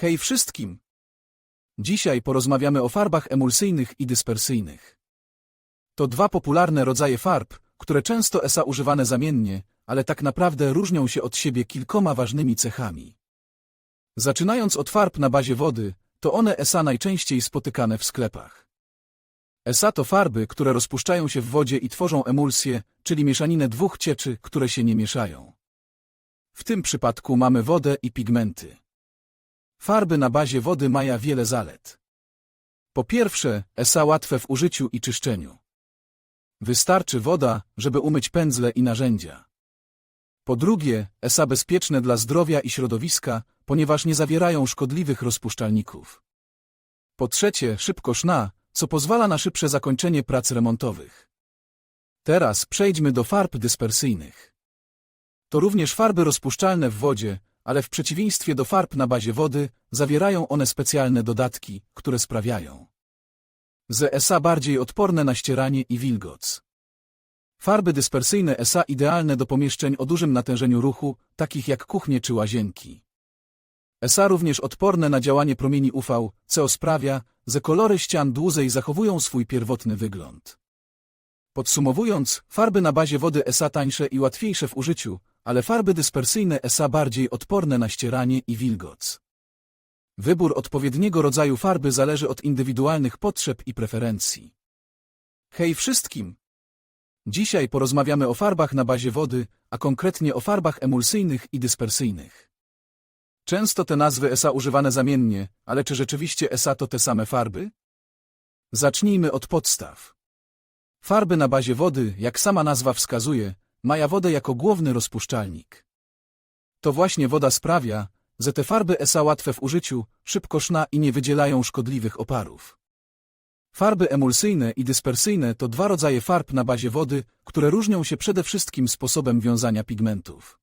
Hej wszystkim! Dzisiaj porozmawiamy o farbach emulsyjnych i dyspersyjnych. To dwa popularne rodzaje farb, które często ESA używane zamiennie, ale tak naprawdę różnią się od siebie kilkoma ważnymi cechami. Zaczynając od farb na bazie wody, to one ESA najczęściej spotykane w sklepach. ESA to farby, które rozpuszczają się w wodzie i tworzą emulsję, czyli mieszaninę dwóch cieczy, które się nie mieszają. W tym przypadku mamy wodę i pigmenty. Farby na bazie wody mają wiele zalet. Po pierwsze, ESA łatwe w użyciu i czyszczeniu. Wystarczy woda, żeby umyć pędzle i narzędzia. Po drugie, ESA bezpieczne dla zdrowia i środowiska, ponieważ nie zawierają szkodliwych rozpuszczalników. Po trzecie, szybko szna, co pozwala na szybsze zakończenie prac remontowych. Teraz przejdźmy do farb dyspersyjnych. To również farby rozpuszczalne w wodzie, ale w przeciwieństwie do farb na bazie wody, zawierają one specjalne dodatki, które sprawiają z ESA bardziej odporne na ścieranie i wilgoc. Farby dyspersyjne ESA idealne do pomieszczeń o dużym natężeniu ruchu, takich jak kuchnie czy łazienki. ESA również odporne na działanie promieni UV, co sprawia, że kolory ścian dłużej zachowują swój pierwotny wygląd. Podsumowując, farby na bazie wody ESA tańsze i łatwiejsze w użyciu, ale farby dyspersyjne ESA bardziej odporne na ścieranie i wilgoc. Wybór odpowiedniego rodzaju farby zależy od indywidualnych potrzeb i preferencji. Hej wszystkim! Dzisiaj porozmawiamy o farbach na bazie wody, a konkretnie o farbach emulsyjnych i dyspersyjnych. Często te nazwy ESA używane zamiennie, ale czy rzeczywiście ESA to te same farby? Zacznijmy od podstaw. Farby na bazie wody, jak sama nazwa wskazuje, mają wodę jako główny rozpuszczalnik. To właśnie woda sprawia, że te farby ESA łatwe w użyciu, szybko szna i nie wydzielają szkodliwych oparów. Farby emulsyjne i dyspersyjne to dwa rodzaje farb na bazie wody, które różnią się przede wszystkim sposobem wiązania pigmentów.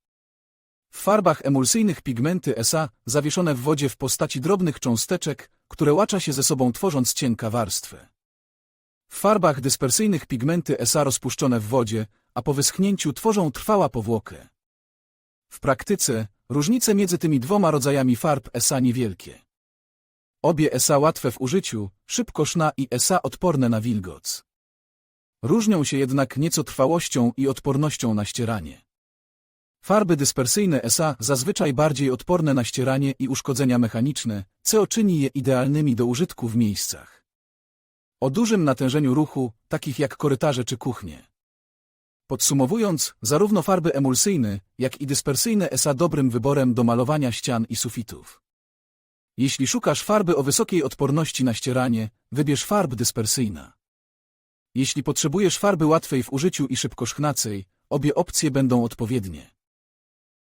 W farbach emulsyjnych pigmenty ESA zawieszone w wodzie w postaci drobnych cząsteczek, które łacza się ze sobą tworząc cienka warstwę. W farbach dyspersyjnych pigmenty ESA rozpuszczone w wodzie, a po wyschnięciu tworzą trwała powłokę. W praktyce różnice między tymi dwoma rodzajami farb ESA niewielkie. Obie ESA łatwe w użyciu, szybko szna i ESA odporne na wilgoc. Różnią się jednak nieco trwałością i odpornością na ścieranie. Farby dyspersyjne ESA zazwyczaj bardziej odporne na ścieranie i uszkodzenia mechaniczne, co czyni je idealnymi do użytku w miejscach o dużym natężeniu ruchu, takich jak korytarze czy kuchnie. Podsumowując, zarówno farby emulsyjne, jak i dyspersyjne ESA dobrym wyborem do malowania ścian i sufitów. Jeśli szukasz farby o wysokiej odporności na ścieranie, wybierz farb dyspersyjna. Jeśli potrzebujesz farby łatwej w użyciu i szybko szknącej, obie opcje będą odpowiednie.